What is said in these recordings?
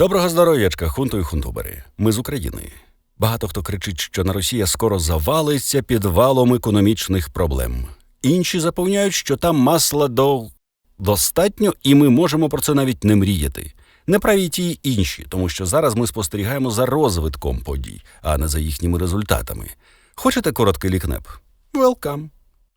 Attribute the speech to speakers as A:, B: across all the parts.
A: Доброго здоров'ячка, хунту і хунтубери. Ми з України. Багато хто кричить, що на Росія скоро завалиться під валом економічних проблем. Інші запевняють, що там масла до достатньо, і ми можемо про це навіть не мріяти. Неправі й ті й інші, тому що зараз ми спостерігаємо за розвитком подій, а не за їхніми результатами. Хочете короткий лікнеп? Велкам.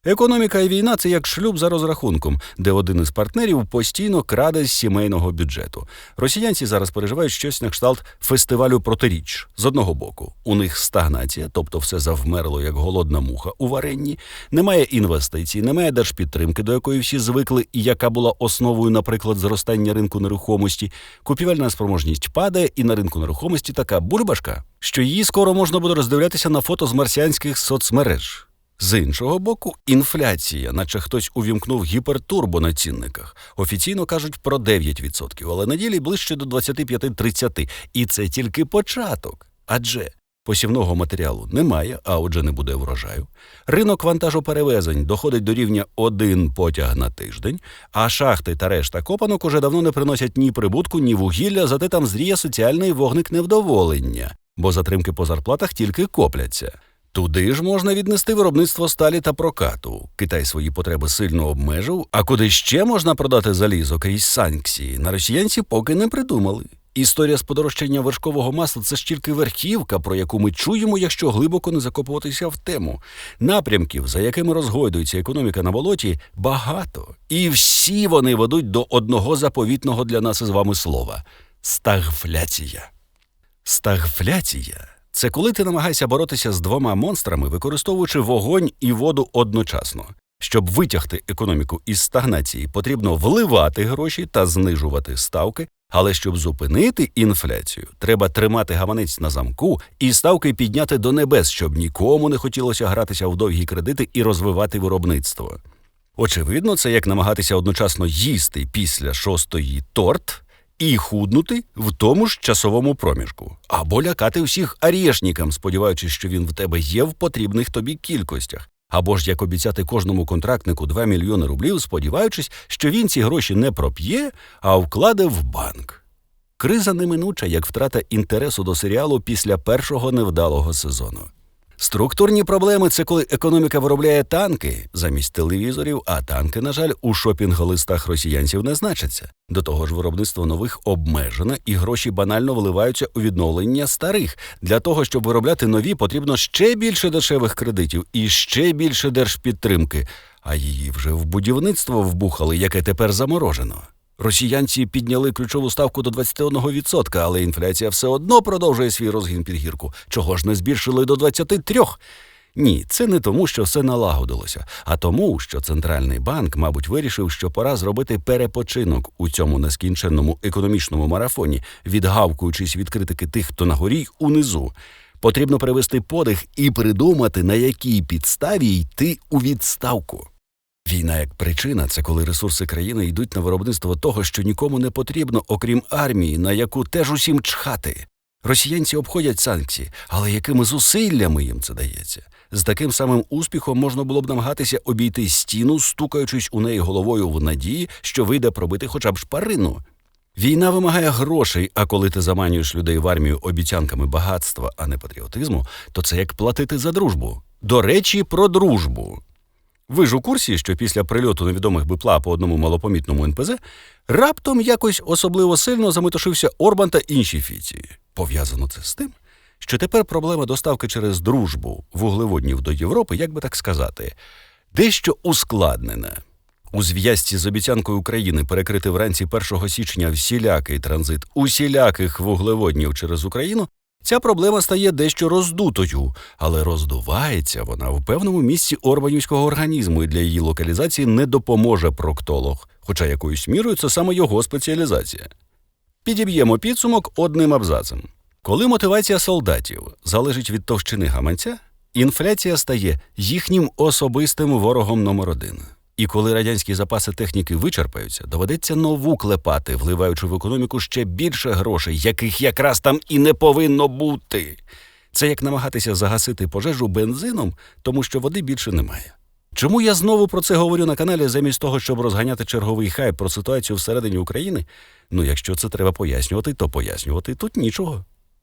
A: Економіка і війна це як шлюб за розрахунком, де один із партнерів постійно краде з сімейного бюджету. Росіянці зараз переживають щось на кшталт фестивалю протиріч. З одного боку, у них стагнація, тобто все завмерло як голодна муха у варенні. Немає інвестицій, немає держпідтримки, до якої всі звикли, і яка була основою, наприклад, зростання ринку нерухомості. Купівельна спроможність падає, і на ринку нерухомості така бульбашка, що її скоро можна буде роздивлятися на фото з марсіанських соцмереж. З іншого боку, інфляція, наче хтось увімкнув гіпертурбо на цінниках. Офіційно кажуть про 9%, але на ділі ближче до 25-30%. І це тільки початок. Адже посівного матеріалу немає, а отже, не буде врожаю. Ринок вантажоперевезень доходить до рівня один потяг на тиждень, а шахти та решта копанок уже давно не приносять ні прибутку, ні вугілля, зате там зріє соціальний вогник невдоволення, бо затримки по зарплатах тільки копляться. Туди ж можна віднести виробництво сталі та прокату. Китай свої потреби сильно обмежив, а куди ще можна продати залізо крізь санкції, на росіянці поки не придумали. Історія з подорожчання вершкового масла це ж тільки верхівка, про яку ми чуємо, якщо глибоко не закопуватися в тему. Напрямків, за якими розгойдується економіка на болоті, багато, і всі вони ведуть до одного заповітного для нас із вами слова стагфляція. Стагфляція це коли ти намагаєшся боротися з двома монстрами, використовуючи вогонь і воду одночасно. Щоб витягти економіку із стагнації, потрібно вливати гроші та знижувати ставки. Але щоб зупинити інфляцію, треба тримати гаманець на замку і ставки підняти до небес, щоб нікому не хотілося гратися в довгі кредити і розвивати виробництво. Очевидно, це як намагатися одночасно їсти після шостої торт і худнути в тому ж часовому проміжку, або лякати всіх арєшнікам, сподіваючись, що він в тебе є в потрібних тобі кількостях, або ж як обіцяти кожному контрактнику 2 мільйони рублів, сподіваючись, що він ці гроші не проп'є, а вкладе в банк. Криза неминуча, як втрата інтересу до серіалу після першого невдалого сезону. Структурні проблеми це коли економіка виробляє танки замість телевізорів, а танки, на жаль, у шопінг-листах росіянців не значаться. До того ж, виробництво нових обмежене, і гроші банально вливаються у відновлення старих. Для того, щоб виробляти нові, потрібно ще більше дешевих кредитів і ще більше держпідтримки, а її вже в будівництво вбухали, яке тепер заморожено. Росіянці підняли ключову ставку до 21%, але інфляція все одно продовжує свій розгін під гірку. Чого ж не збільшили до 23%? Ні, це не тому, що все налагодилося, а тому, що центральний банк, мабуть, вирішив, що пора зробити перепочинок у цьому нескінченному економічному марафоні, відгавкуючись від критики тих, хто на горі унизу. Потрібно перевести подих і придумати, на якій підставі йти у відставку. Війна як причина це коли ресурси країни йдуть на виробництво того, що нікому не потрібно, окрім армії, на яку теж усім чхати. Росіянці обходять санкції, але якими зусиллями їм це дається? З таким самим успіхом можна було б намагатися обійти стіну, стукаючись у неї головою в надії, що вийде пробити хоча б шпарину. Війна вимагає грошей, а коли ти заманюєш людей в армію обіцянками багатства, а не патріотизму, то це як платити за дружбу. До речі, про дружбу. Ви ж у курсі, що після прильоту невідомих БПЛА по одному малопомітному НПЗ раптом якось особливо сильно заметушився Орбан та інші фіці. Пов'язано це з тим, що тепер проблема доставки через дружбу вуглеводнів до Європи, як би так сказати, дещо ускладнена. У зв'язці з обіцянкою України перекрити вранці 1 січня всілякий транзит усіляких вуглеводнів через Україну Ця проблема стає дещо роздутою, але роздувається вона в певному місці орбанівського організму і для її локалізації не допоможе проктолог, хоча якоюсь мірою це саме його спеціалізація. Підіб'ємо підсумок одним абзацем. Коли мотивація солдатів залежить від товщини гаманця, інфляція стає їхнім особистим ворогом номер один. І коли радянські запаси техніки вичерпаються, доведеться нову клепати, вливаючи в економіку ще більше грошей, яких якраз там і не повинно бути. Це як намагатися загасити пожежу бензином, тому що води більше немає. Чому я знову про це говорю на каналі, замість того, щоб розганяти черговий хайп про ситуацію всередині України? Ну, якщо це треба пояснювати, то пояснювати тут нічого.